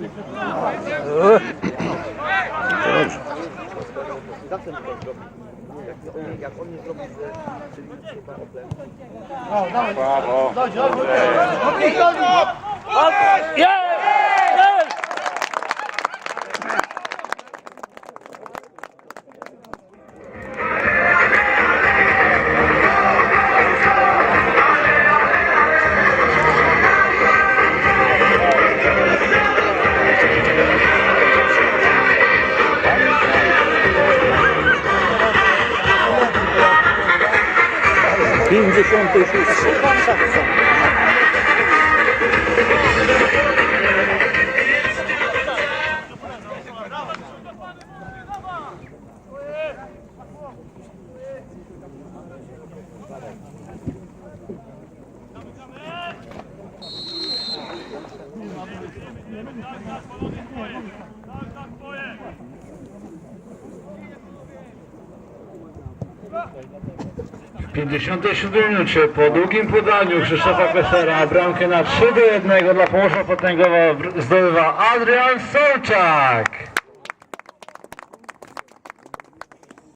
Dobrze. Zawsze mi to. Jak on nie zrobi, czyli chyba oplem. Brawo. Dobrze. Dobrze. Dobrze. Dobrze. Pięćdziesiąty szósty. W 57 minucie po długim podaniu Krzysztofa Klesera bramkę na 3 do 1 dla Połosza Potęgowa zdobywa Adrian Solczak.